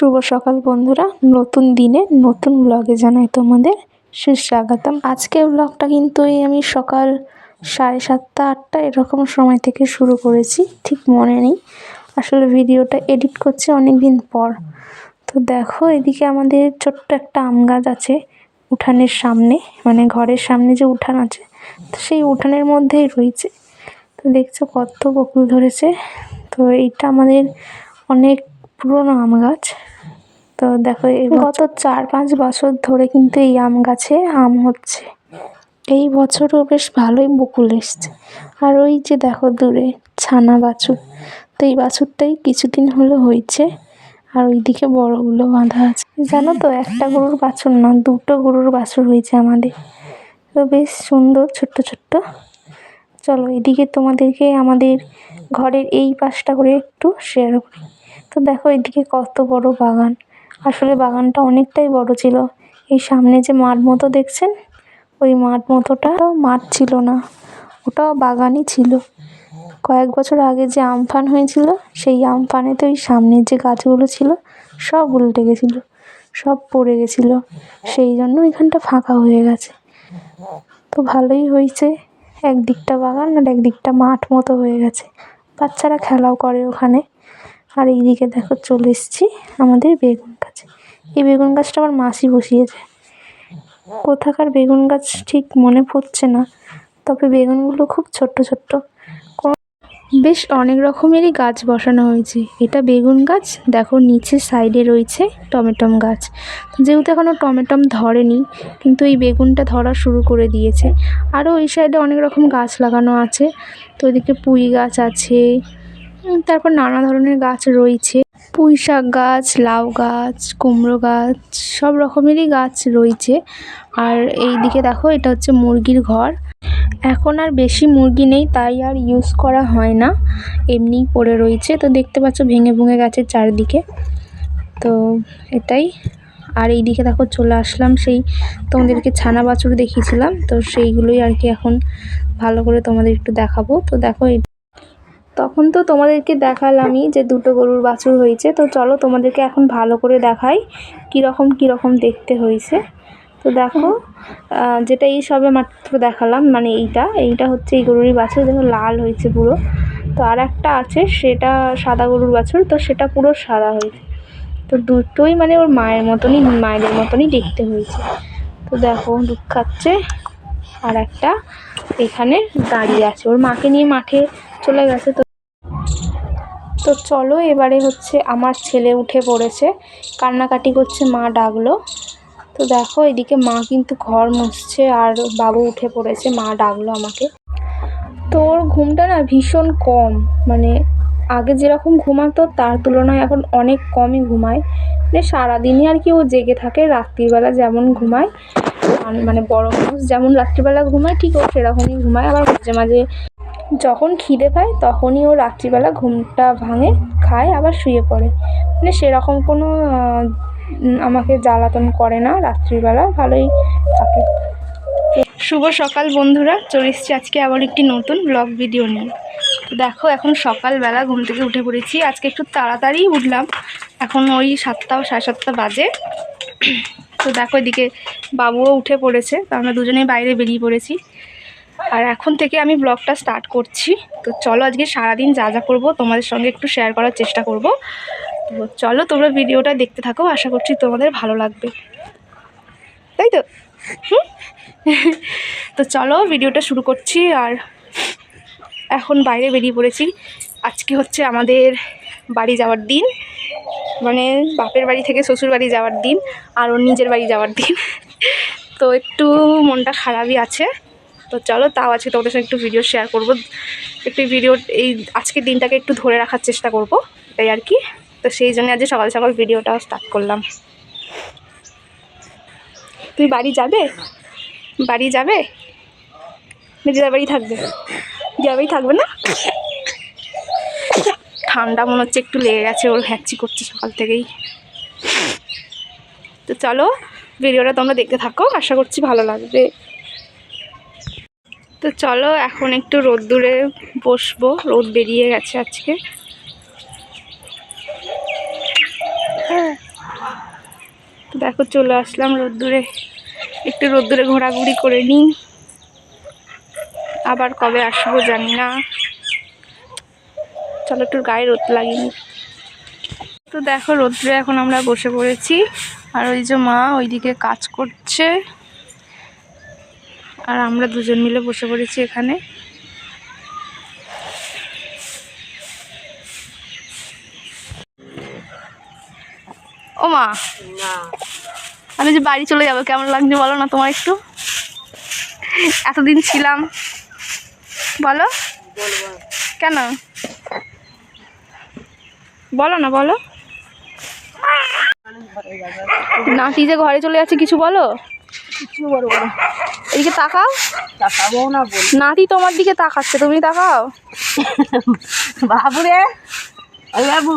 শুভ সকাল বন্ধুরা। নতুন দিনে নতুন ব্লগে জানাই তোমাদের সুস্বাগতম। আজকের ব্লগটা কিন্তু এই আমি সকাল সাড়ে সাতটা, আটটা এরকম সময় থেকে শুরু করেছি, ঠিক মনে নেই। আসলে ভিডিওটা এডিট করছি অনেক দিন পর। তো দেখো, এদিকে আমাদের ছোট্ট একটা আম গাছ আছে উঠানের সামনে মানে ঘরের সামনে যে উঠান আছে, তো সেই উঠানের মধ্যেই রয়েছে। তো দেখছ কত বকুল ধরেছে। তো এইটা আমাদের অনেক পুরনো আম গাছ। তো দেখো গত চার পাঁচ বছর ধরে কিন্তু এই আম গাছে আম হচ্ছে। এই বছরও বেশ ভালোই বকুল এসছে। আর ওই যে দেখো দূরে ছানা বাছুর, তো এই বাছুরটাই কিছুদিন হলো হয়েছে আর ওইদিকে বড়গুলো বাঁধা আছে। জানো তো, একটা গরুর বাছুর না, দুটো গরুর বাছুর হয়েছে আমাদের। তো বেশ সুন্দর, ছোট্ট ছোট্ট। চলো এদিকে তোমাদেরকে আমাদের ঘরের এই পাশটা করে একটু শেয়ার করি। তো দেখো এদিকে কত বড় বাগান। আসলে বাগানটা অনেকটাই বড় ছিল। এই সামনে যে মাঠ মতো দেখছেন, ওই মাঠ মতোটাও মাঠ ছিল না, ওটাও বাগানই ছিল। কয়েক বছর আগে যে আমফান হয়েছিল, সেই আমফানে তো ওই সামনের যে গাছগুলো ছিল, সব উল্টে গেছিল, সব পড়ে গেছিল। সেই জন্য এখানটা ফাঁকা হয়ে গেছে। তো ভালোই হয়েছে, একদিকটা বাগান আর একদিকটা মাঠ মতো হয়ে গেছে। বাচ্চারা খেলাও করে ওখানে। আর এইদিকে দেখো চলে এসেছি আমাদের বেগুন। এই বেগুন গাছটা আমার মাসি বসিয়েছে। কোথাকার বেগুন গাছ ঠিক মনে পড়ছে না, তবে বেগুনগুলো খুব ছোট্ট ছোট্ট। বেশ অনেক রকমেরই গাছ বসানো হয়েছে। এটা বেগুন গাছ, দেখো নিচে সাইডে রয়েছে টমেটম গাছ। যেহেতু এখনও টমেটম ধরেনি, কিন্তু এই বেগুনটা ধরা শুরু করে দিয়েছে। আরও ওই সাইডে অনেক রকম গাছ লাগানো আছে। তো ওইদিকে পুঁই গাছ আছে তারপর নানা ধরনের গাছ রয়েছে। পুঁই শাক গাছ, লাউ গাছ, কুমড়ো গাছ, সব রকমেরই গাছ রয়েছে। আর এই দিকে দেখো, এটা হচ্ছে মুরগির ঘর। এখন আর বেশি মুরগি নেই, তাই আর ইউজ করা হয় না। এমনিই পড়ে রয়েছে। তো দেখতে পাচ্ছ, ভেঙে ভুঙে গেছে চারদিকে। তো এটাই। আর এই দিকে দেখো, চলে আসলাম সেই তোমাদেরকে ছানা বাছুর দেখিয়েছিলাম। তো সেইগুলোই আর কি এখন ভালো করে তোমাদের একটু দেখাবো। তো দেখো তখন তো তোমাদেরকে দেখালামই যে দুটো গরুর বাছুর হয়েছে। তো চলো তোমাদেরকে এখন ভালো করে দেখাই কীরকম কীরকম দেখতে হয়েছে। তো দেখো যেটা এই সবে মাত্র দেখালাম মানে এইটা এইটা হচ্ছে এই গরুরই বাছুর, দেখো লাল হয়েছে পুরো। তো আর একটা আছে, সেটা সাদা গরুর বাছুর, তো সেটা পুরো সাদা হয়েছে। তো দুটোই মানে ওর মায়ের মতনই, মায়েদের মতনই দেখতে হয়েছে। তো দেখো দুধ খাচ্ছে আর একটা এখানে দাঁড়িয়ে আছে। ওর মাকে নিয়ে মাঠে চলে গেছে, তো তো চলো এবারে হচ্ছে আমার ছেলে উঠে পড়েছে। কান্নাকাটি করছে, মা ডাকলো। তো দেখো, এদিকে মা কিন্তু ঘর মুছছে আর বাবু উঠে পড়েছে, মা ডাকলো আমাকে। তো ওর ঘুমটা না ভীষণ কম মানে আগে যেরকম ঘুমাতো, তার তুলনায় এখন অনেক কমই ঘুমায়। মানে সারাদিনই আর কি ও জেগে থাকে, রাত্রিবেলা যেমন ঘুমায় মানে বড় মানুষ যেমন রাত্রিবেলা ঘুমায়, ঠিক ও সেরকমই ঘুমায়। আবার মাঝে মাঝে যখন খিদে পায় তখনই ও রাত্রিবেলা ঘুমটা ভাঙে, খায়, আবার শুয়ে পড়ে। মানে সেরকম কোনো আমাকে জ্বালাতন করে না রাত্রিবেলা, ভালোই থাকে। শুভ সকাল বন্ধুরা, চলে এসছি আজকে আবার একটি নতুন ব্লগ ভিডিও নিয়ে। দেখো, এখন সকালবেলা ঘুম থেকে উঠে পড়েছি। আজকে একটু তাড়াতাড়ি উঠলাম। এখন ওই সাতটা, সাড়ে সাতটা বাজে। তো দেখো, এদিকে বাবুও উঠে পড়েছে। তো আমরা দুজনেই বাইরে বেরিয়ে পড়েছি। আর এখন থেকে আমি ব্লগটা স্টার্ট করছি। তো চলো আজকে সারাদিন যা যা করব তোমাদের সঙ্গে একটু শেয়ার করার চেষ্টা করব। তো চলো তোমরা ভিডিওটা দেখতে থাকো, আশা করছি তোমাদের ভালো লাগবে। তাই তো? তো চলো ভিডিওটা শুরু করছি আর এখন বাইরে বেরিয়ে পড়েছি। আজকে হচ্ছে আমাদের বাড়ি যাওয়ার দিন। মানে বাপের বাড়ি থেকে শ্বশুর বাড়ি যাওয়ার দিন আর নিজের বাড়ি যাওয়ার দিন। তো একটু মনটা খারাপই আছে। তো চলো তাও আজকে তোমাদের সঙ্গে একটু ভিডিও শেয়ার করব। একটু ভিডিও এই আজকের দিনটাকে একটু ধরে রাখার চেষ্টা করব তাই আর কি। তো সেই জন্য আজকে সকাল সকাল ভিডিওটা স্টার্ট করলাম। তুই বাড়ি যাবে? বাড়ি যাবে? দিদার বাড়ি থাকবে? বাড়ি থাকবে না? ঠান্ডা মনে হচ্ছে, একটু লেগে গেছে, ওর হ্যাচি করছে সকাল থেকেই। তো চলো ভিডিওটা তোমরা দেখতে থাকো, আশা করছি ভালো লাগবে। তো চলো এখন একটু রোদ্দুরে বসবো। রোদ বেরিয়ে গেছে আজকে। দেখো, চলে আসলাম রোদ্দুরে। একটু রোদ্দুরে ঘোরাঘুরি করে নিই। আবার কবে আসব জানি না। চলো একটু গায়ে রোদ লাগিনি তো দেখো রোদ্রে এখন আমরা বসে পড়েছি। আর ওই যে মা ওইদিকে কাজ করছে। আর আমরা দুজন মিলে বসে পড়েছি এখানে। ও মা। আমি যে বাড়ি চলে যাব কেমন লাগছে বলো না তোমার একটু? এতদিন ছিলাম। বলো। কেন? বলো না বলো। নাতি যে ঘরে চলে যাচ্ছে কিছু বলো? কিছু বলব না। এদিকে তাকাও। তাকাবো না বল। নাতি তোমার দিকে তাকাচ্ছে তুমি তাকাও। বাবু রে ওই বাবু।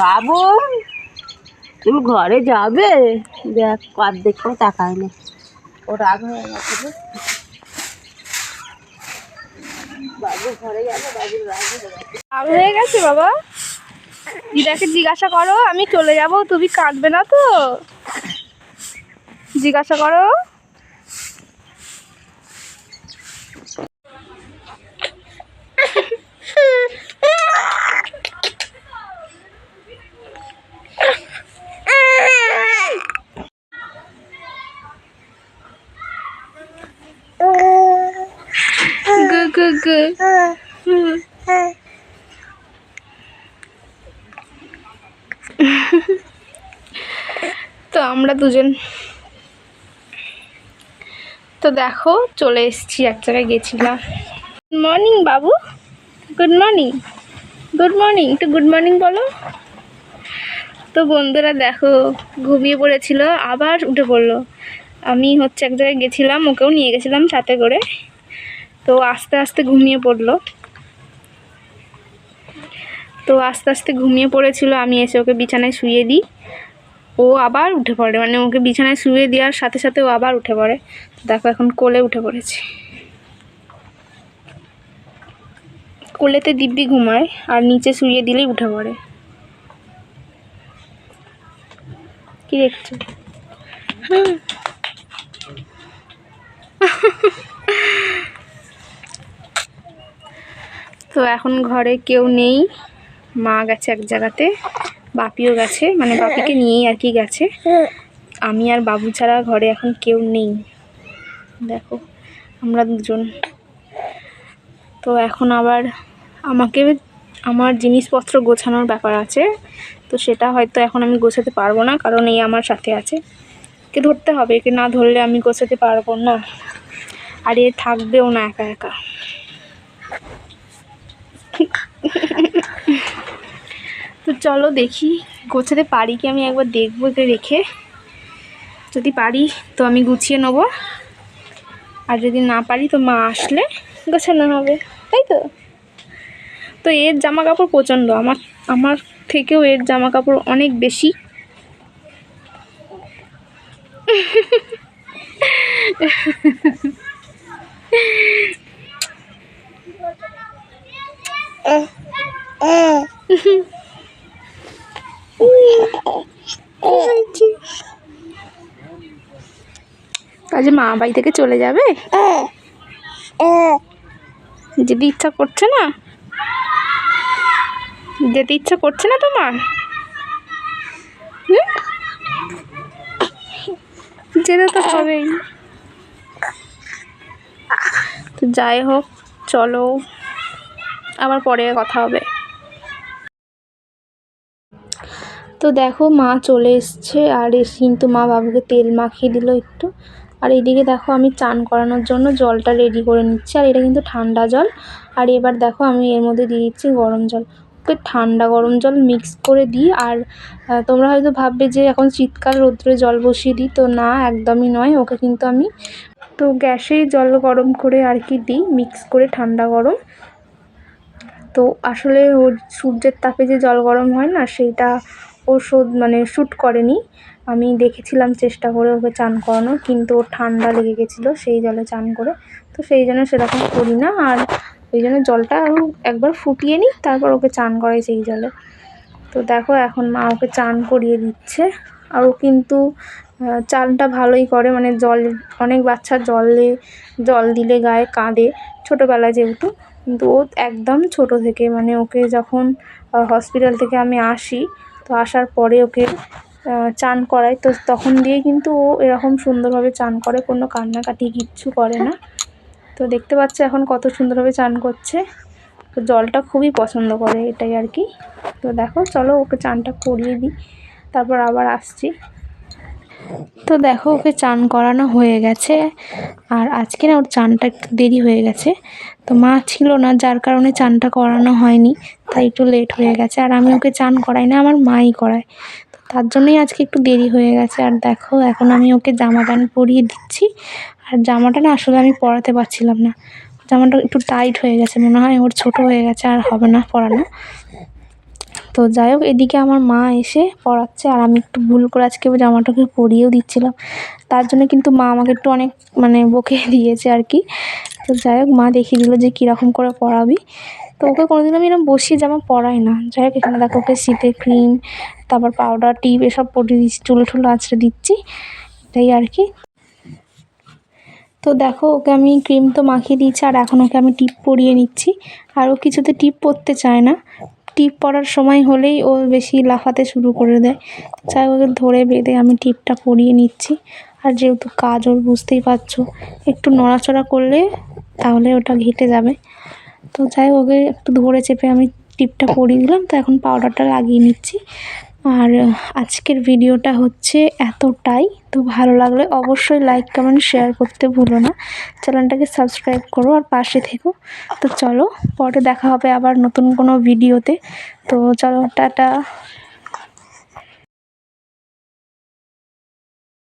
বাবু তুমি ঘরে যাবে? দেখ কার দেখেও তাকায় না। ও রাগ হয়ে গেছে। বাবু ঘরে বাবুর রাগ হয়ে হয়ে গেছে বাবা। দিদাকে জিজ্ঞাসা করো আমি চলে যাব তুমি কাঁদবে না তো? জিজ্ঞাসা করো। তো আমরা দুজন। তো দেখো, চলে এসেছি এক জায়গায় গেছিলাম। গুড মর্নিং বাবু। গুড মর্নিং গুড মর্নিং একটু গুড মর্নিং বলো। তো বন্ধুরা দেখো, ঘুমিয়ে পড়েছিল, আবার উঠে পড়ল। আমি হচ্ছে এক জায়গায় গেছিলাম, ওকেও নিয়ে গেছিলাম সাথে করে। তো আস্তে আস্তে ঘুমিয়ে পড়ল। তো আস্তে আস্তে ঘুমিয়ে পড়েছিল, আমি এসে ওকে বিছানায় শুয়ে দিই। ও আবার উঠে পড়ে মানে ওকে বিছানায় শুয়ে দেওয়ার সাথে সাথে ও আবার উঠে পড়ে। দেখো এখন কোলে উঠে পড়েছে। কোলেতে দিব্যি ঘুমায় আর নিচে শুয়ে দিলেই উঠে পড়ে। কি দেখছ? হুম। তো এখন ঘরে কেউ নেই। মা গেছে এক জায়গাতে, বাপিও গেছে মানে বাপিকে নিয়েই আর কি গেছে। আমি আর বাবু ছাড়া ঘরে এখন কেউ নেই। দেখো, আমরা দুজন। তো এখন আবার আমাকে আমার জিনিসপত্র গোছানোর ব্যাপার আছে, তো সেটা হয়তো এখন আমি গোছাতে পারব না, কারণ এই আমার সাথে আছে। কে ধরতে হবে? একে না ধরলে আমি গোছাতে পারব না? আর এ থাকবেও না একা একা। তো চলো দেখি, গোছাতে পারি কি আমি একবার দেখব একে রেখে। যদি পারি, তো আমি গুছিয়ে নেব। আর যদি না পারি, তো মা আসলে গোছানো হবে, তাই তো? তো এর জামা কাপড় প্রচণ্ড, আমার আমার থেকেও এর জামা কাপড় অনেক বেশি। কাজে মা বাড়ি থেকে চলে যাবে? যেতে ইচ্ছা করছে না? যেতে ইচ্ছা করছে না তোমার? যেতে তো হবেই। তো যাই হোক, চলো। আবার পরে কথা হবে। তো দেখো মা চলে এসছে, আর এসে কিন্তু মা বাবুকে তেল মাখিয়ে দিল একটু। আর এদিকে দেখো আমি চান করানোর জন্য জলটা রেডি করে নিচ্ছি, আর এটা কিন্তু ঠান্ডা জল। আর এবার দেখো আমি এর মধ্যে দিয়ে দিচ্ছি গরম জল। ওকে, ঠান্ডা গরম জল মিক্স করে দিই, আর তোমরা হয়তো ভাববে যে এখন শীতকাল, রোদ্রে জল বসিয়ে দিই। তো না, একদমই নয়, ওকে কিন্তু আমি তো গ্যাসেই জল গরম করে আর কি দিই মিক্স করে ঠান্ডা গরম। তো আসলে ওর সূর্যের তাপে যে জল গরম হয় না, সেইটা ও শোধ মানে শ্যুট করেনি। আমি দেখেছিলাম চেষ্টা করে ওকে চান করানো কিন্তু ওর ঠান্ডা লেগে গেছিল সেই জলে চান করে। তো সেই জন্য সেরকম করি না, আর ওই জন্য জলটা একবার ফুটিয়ে নিই, তারপর ওকে চান করাই সেই জলে। তো দেখো এখন মা ওকে চান করিয়ে দিচ্ছে, আর ও কিন্তু চানটা ভালোই করে মানে জল, অনেক বাচ্চা জলে, জল দিলে গায়ে কাঁদে, ছোটোবেলায় যেহেতু। কিন্তু ও একদম ছোট থেকে মানে ওকে যখন হসপিটাল থেকে আমি আসি, তো আসার পরে ওকে চান করাই। তো তখন দিয়ে কিন্তু ও এরকম সুন্দরভাবে চান করে, কোনো কান্নাকাটি কিচ্ছু করে না। তো দেখতে পাচ্ছ এখন কত সুন্দরভাবে চান করছে। তো জলটা খুবই পছন্দ করে এটাই আর কি। তো দেখো, চলো ওকে চানটা করিয়ে দিই। তারপর আবার আসছি। তো দেখো, ওকে চান করানো হয়ে গেছে। আর আজকে না ওর চানটা একটু দেরি হয়ে গেছে। তো মা ছিল না, যার কারণে চানটা করানো হয়নি, তাই একটু লেট হয়ে গেছে। আর আমি ওকে চান করাই না, আমার মাই করায়। তো তার জন্যই আজকে একটু দেরি হয়ে গেছে। আর দেখো, এখন আমি ওকে জামা প্যান্ট পরিয়ে দিচ্ছি। আর জামাটা না আসলে আমি পরাতে পারছিলাম না। জামাটা একটু টাইট হয়ে গেছে, মনে হয় ওর ছোট হয়ে গেছে, আর হবে না পরানো। তো যাই হোক, এদিকে আমার মা এসে পড়াচ্ছে আর আমি একটু ভুল করে আজকে জামাটাকে পরিয়েও দিচ্ছিলাম। তার জন্য কিন্তু মা আমাকে একটু অনেক মানে বকে দিয়েছে আর কি। তো যাই হোক, মা দেখিয়ে দিল যে কীরকম করে পরাবি তো ওকে কোনোদিন আমি এরকম বসিয়ে জামা পরাই না। যাই হোক, এখানে দেখো ওকে শীতে ক্রিম তারপর পাউডার টিপ এসব পরিয়ে দিচ্ছি, চুল টুল আঁচড়ে দিচ্ছি। এটাই আর কি। তো দেখো, ওকে আমি ক্রিম তো মাখিয়ে দিয়েছি আর এখন ওকে আমি টিপ পরিয়ে নিচ্ছি। আর ও কিছুতে টিপ পরতে চায় না। টিপ পরার সময় হলেই ও বেশি লাফাতে শুরু করে দেয়। চাই ওকে ধরে বেঁধে আমি টিপটা পরিয়ে নিচ্ছি। আর যেহেতু কাজ ওর বুঝতেই পারছ, একটু নড়াচড়া করলে তাহলে ওটা ঘেটে যাবে। তো যাই ওকে একটু ধরে চেপে আমি টিপটা পরিয়ে দিলাম। তো এখন পাউডারটা লাগিয়ে নিচ্ছি। আর আজকের ভিডিওটা হচ্ছে এতটাই। তো ভালো লাগলে অবশ্যই লাইক কমেন্ট শেয়ার করতে ভুলো না। চ্যানেলটাকে সাবস্ক্রাইব করো আর পাশে থেকো। তো চলো, পরে দেখা হবে আবার নতুন কোনো ভিডিওতে। তো চলো, টাটা।